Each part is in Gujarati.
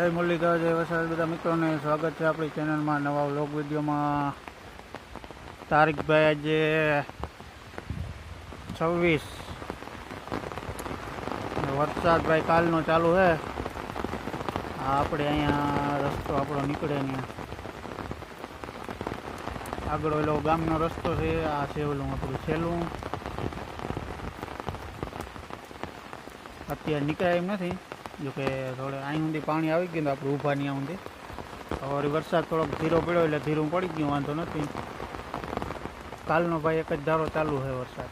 જય મુરલીધર, જય વરસાદ બધા મિત્રોને સ્વાગત છે આપણી ચેનલમાં નવા વ્લોગ વિડીયોમાં. તારીખભાઈ આજે છવ્વીસ. વરસાદ ભાઈ કાલનો ચાલુ છે. આપણે અહીંયા રસ્તો આપણો નીકળે ને આગળ ઓલો ગામનો રસ્તો છે, આ છે ઓલું આપણું છેલ્લું અત્યારે નીકળાય એમ નથી. જોકે થોડે અહીં સુધી પાણી આવી ગયું તો આપણે ઊભા નહીં સુધી હવે વરસાદ થોડોક ધીરો પડ્યો એટલે ધીરું પડી ગયું, વાંધો નથી. કાલનો ભાઈ એક જ ધારો ચાલુ છે વરસાદ.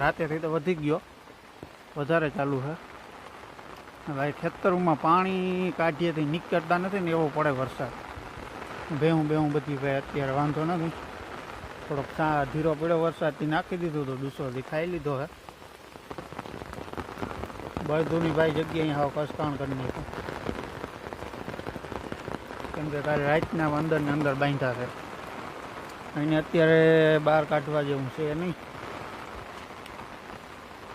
રાતેથી તો વધી ગયો, વધારે ચાલુ છે. ભાઈ ખેતરમાં પાણી કાઢીએથી નીકળતા નથી ને એવો પડે વરસાદ. બેહું બેહું બધી ભાઈ અત્યારે વાંધો નથી. થોડોક ચા ધીરો પડ્યો વરસાદથી નાખી દીધું તો ડૂસોથી ખાઈ લીધો હે બળધુની ભાઈ જગ્યાએ હાવ કસકાણ કરી કેમ કે કાલે રાતના અંદર ને અંદર બાંધ્યા છે. એને અત્યારે બહાર કાઢવા જેવું છે નહીં.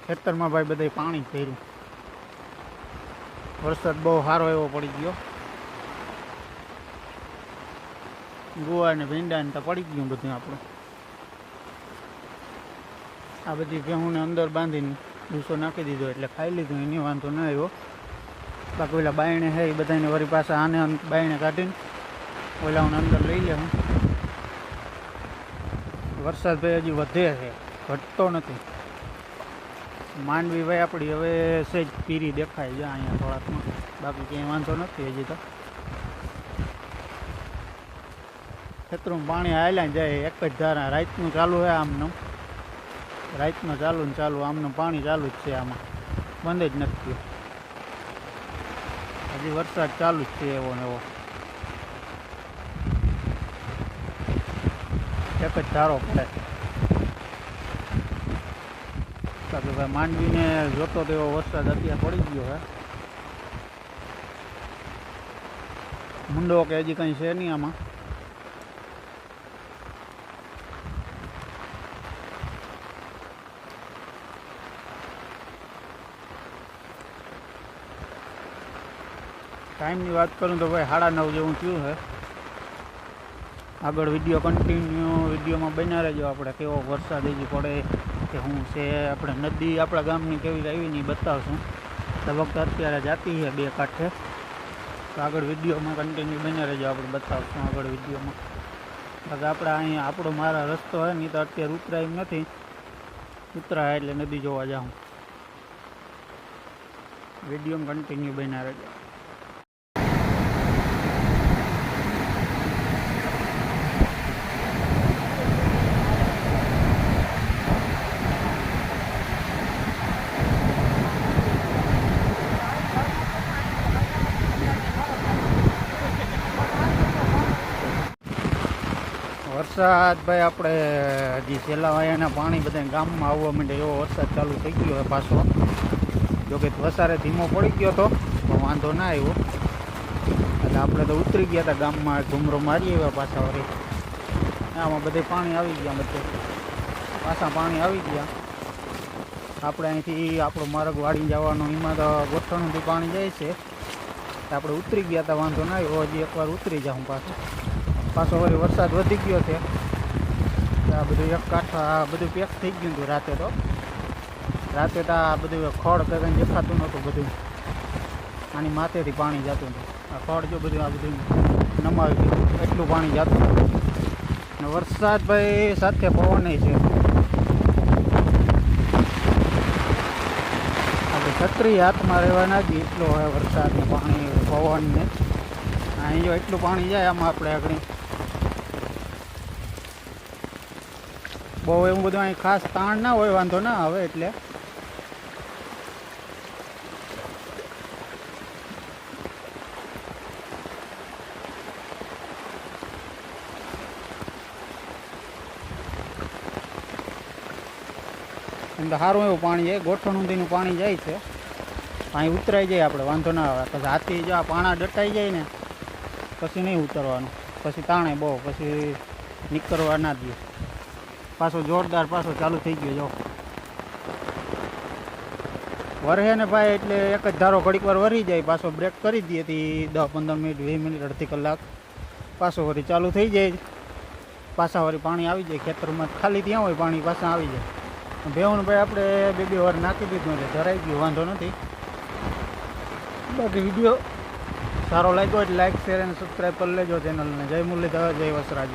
ખેતરમાં ભાઈ બધા પાણી ભર્યું. વરસાદ બહુ સારો એવો પડી ગયો. ગુવા ને ભીંડા ને તો પડી ગયું બધું આપણું. આ બધી ભેહુંને અંદર બાંધીને ડૂસો નાખી દીધો એટલે ખાઈ લીધું, એની વાંધો ન આવ્યો. બાકી ઓલા બાયણે છે એ બધાને વળી પાછા આને અં- બાયણે કાઢીને ઓલાઓને અંદર લઈ લે હું. વરસાદ ભાઈ હજી વધે છે, ઘટતો નથી. માંડવી ભાઈ આપણી હવે સેજ પીરી દેખાય છે અહીંયા થોડાકમાં. બાકી ક્યાંય વાંધો નથી હજી તો. ખેતરમાં પાણી હાલ્યા ને જાય, એક જ ધારા રાતનું ચાલુ છે આમનું. રાતનું ચાલુ ને ચાલુ, આમનું પાણી ચાલુ જ છે આમાં. બંધ જ નથી હજી વરસાદ ચાલુ જ છે એવો ને એવો. એક જ ધારો પડે. બાકી ભાઈ માંડવીને જોતો તો એવો વરસાદ અત્યારે પડી ગયો હે. મુંડો કે હજી કંઈ છે નહીં આમાં. ટાઈમની વાત કરું તો ભાઈ સાડા નવ જેવું થયું છે. આગળ વીડિયો કન્ટિન્યુ વિડીયોમાં બન્યા રહેજો. આપણે કેવો વરસાદ હજી પડે કે શું છે, આપણે નદી આપણા ગામની કેવી આવી નહીં બતાવશું. લગભગ અત્યારે જાતી છે બે કાંઠે. તો આગળ વિડીયોમાં કન્ટિન્યુ બન્યા રહેજો, આપણે બતાવશું આગળ વિડીયોમાં. બાકી આપણે અહીંયા આપણો મારા રસ્તો હોય ને ઈ તો અત્યારે ઉતરાય એમ નથી. ઉતરાય એટલે નદી જોવા જાઉં. વિડીયોમાં કન્ટિન્યુ બન્યા રહેજો. વરસાદ, ભાઈ આપણે હજી વાયાના પાણી બધા ગામમાં આવવા માંડે એવો વરસાદ ચાલુ થઈ ગયો છે પાછો. જોકે વસારે ધીમો પડી ગયો હતો પણ વાંધો ના આવ્યો. એટલે આપણે તો ઉતરી ગયા હતા ગામમાં ઘૂમરો મારી આવ્યા પાછા વળી. આમાં બધે પાણી આવી ગયા બધે. પાછા પાણી આવી ગયા. આપણે અહીંથી આપણો માર્ગ વાળી જવાનો, એમાં તો ગોઠણથી પાણી જાય છે. આપણે ઉતરી ગયા હતા, વાંધો ના આવ્યો. હજી એકવાર ઉતરી જાઉં પાછો. પાછો વળી વરસાદ વધી ગયો છે. આ બધું એક કાંઠા, આ બધું પેક થઈ ગયું હતું રાતે તો. રાતે તો આ બધું ખોડ કરીને દેખાતું નહોતું બધું. આની માથેથી પાણી જતું હતું. આ ખોડ જો બધું આ બધું નમાવી ગયું એટલું પાણી જતું ને વરસાદ ભાઈ સાથે પવન છે. છત્રી હાથમાં રહેવાના જ એટલો હોય વરસાદનું પાણી પવન ને અહીં જો એટલું પાણી જાય, આમાં આપણે આગળ બહુ એવું બધું અહીં ખાસ તાણ ના હોય, વાંધો ના આવે એટલે. સારું એવું પાણી જાય, ગોઠણ ઊંધીનું પાણી જાય છે. અહીં ઉતરાઈ જાય આપણે, વાંધો ના આવે. પછી હાથી જો આ પાણા ડટાઈ જાય ને, પછી નહીં ઉતરવાનું. પછી તાણે બહુ, પછી નીકળવા ના દે. પાછો જોરદાર પાછો ચાલુ થઈ ગયો, જો. વરહે ને ભાઈ એટલે એક જ ધારો ઘડીક વાર વરી જાય, પાછો બ્રેક કરી દઈએ તી દસ પંદર મિનિટ, વીસ મિનિટ, અડધી કલાક પાછો વળી ચાલુ થઈ જાય. પાછા વળી પાણી આવી જાય, ખેતરમાં ખાલી ત્યાં હોય પાણી પાછા આવી જાય. ભેવણ ભાઈ આપણે બે બે વાર નાખી દીધું એટલે ધરાઈ ગયું વાંધો નથી. બાકી વીડિયો સારો લાગ્યો એટલે લાઈક શેર અને સબસ્ક્રાઈબ કરી લેજો ચેનલને જય મુરલીધર, જય વસરાજ